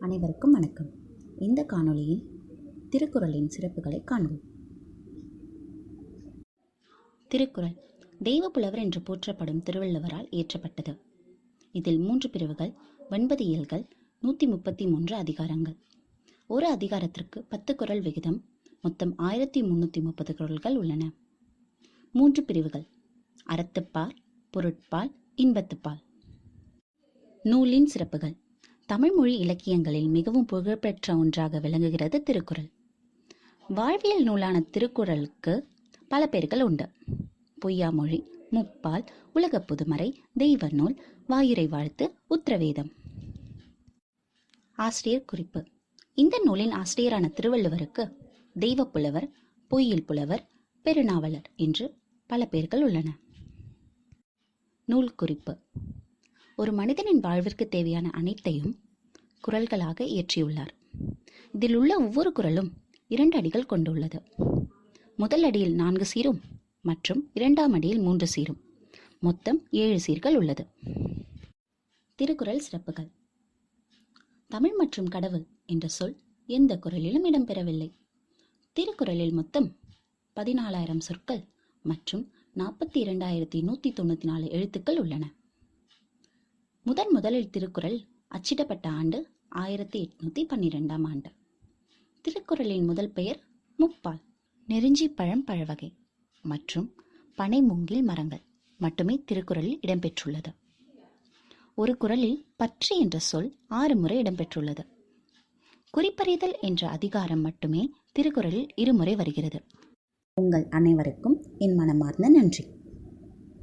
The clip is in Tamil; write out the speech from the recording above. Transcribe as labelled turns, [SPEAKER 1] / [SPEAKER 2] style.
[SPEAKER 1] அனைவருக்கும் வணக்கம். இந்த காணொளியில் திருக்குறளின் சிறப்புகளை காண்போம். திருக்குறள் தெய்வப்புலவர் என்று போற்றப்படும் திருவள்ளுவரால் இயற்றப்பட்டது. இதில் மூன்று பிரிவுகள் ஒன்பது இயல்கள் நூற்றி முப்பத்தி மூன்று அதிகாரங்கள். ஒரு அதிகாரத்திற்கு பத்து குறள் விகிதம் மொத்தம் ஆயிரத்தி முன்னூற்றி முப்பது குறள்கள் உள்ளன. மூன்று பிரிவுகள் அறத்துப்பால் பொருட்பால் இன்பத்துப்பால். நூலின் சிறப்புகள் தமிழ்மொழி இலக்கியங்களில் மிகவும் புகழ்பெற்ற ஒன்றாக விளங்குகிறது திருக்குறள். வாழ்வியல் நூலான திருக்குறளுக்கு பல பெயர்கள் உண்டு. பொய்யாமொழி முப்பால் உலகப் பொதுமறை தெய்வ நூல் வாயுரை வாழ்த்து உத்திரவேதம். ஆசிரியர் குறிப்பு. இந்த நூலின் ஆசிரியரான திருவள்ளுவருக்கு தெய்வப்புலவர் பொய்யில் புலவர் பெருநாவலர் என்று பல பெயர்கள் உள்ளன. நூல் குறிப்பு. ஒரு மனிதனின் வாழ்விற்கு தேவையான அனைத்தையும் குரல்களாக இயற்றியுள்ளார். இதில் உள்ள ஒவ்வொரு குரலும் இரண்டு அடிகள் கொண்டுள்ளது. முதல் அடியில் நான்கு சீரும் மற்றும் இரண்டாம் அடியில் மூன்று சீரும். மொத்தம் ஏழு சீர்கள் உள்ளது. திருக்குறள் சிறப்புகள். தமிழ் மற்றும் கடவுள் என்ற சொல் எந்த குரலிலும் இடம்பெறவில்லை. திருக்குறளில் மொத்தம் பதினாலாயிரம் சொற்கள் மற்றும் நாற்பத்தி இரண்டாயிரத்தி நூற்றி தொண்ணூற்றி நாலு எழுத்துக்கள் உள்ளன. முதன் முதலில் திருக்குறள் அச்சிடப்பட்ட ஆண்டு ஆயிரத்தி எட்நூத்தி பன்னிரெண்டாம் ஆண்டு. திருக்குறளின் முதல் பெயர் முப்பால் நெருஞ்சி பழம் பழவகை மற்றும் பனை மூங்கில் மரங்கள் மட்டுமே திருக்குறளில் இடம்பெற்றுள்ளது. ஒரு குறளில் பற்று என்ற சொல் ஆறு முறை இடம்பெற்றுள்ளது. குறிப்பறிதல் என்ற அதிகாரம் மட்டுமே திருக்குறளில் இருமுறை வருகிறது. உங்கள் அனைவருக்கும் என் மனமார்ந்த நன்றி.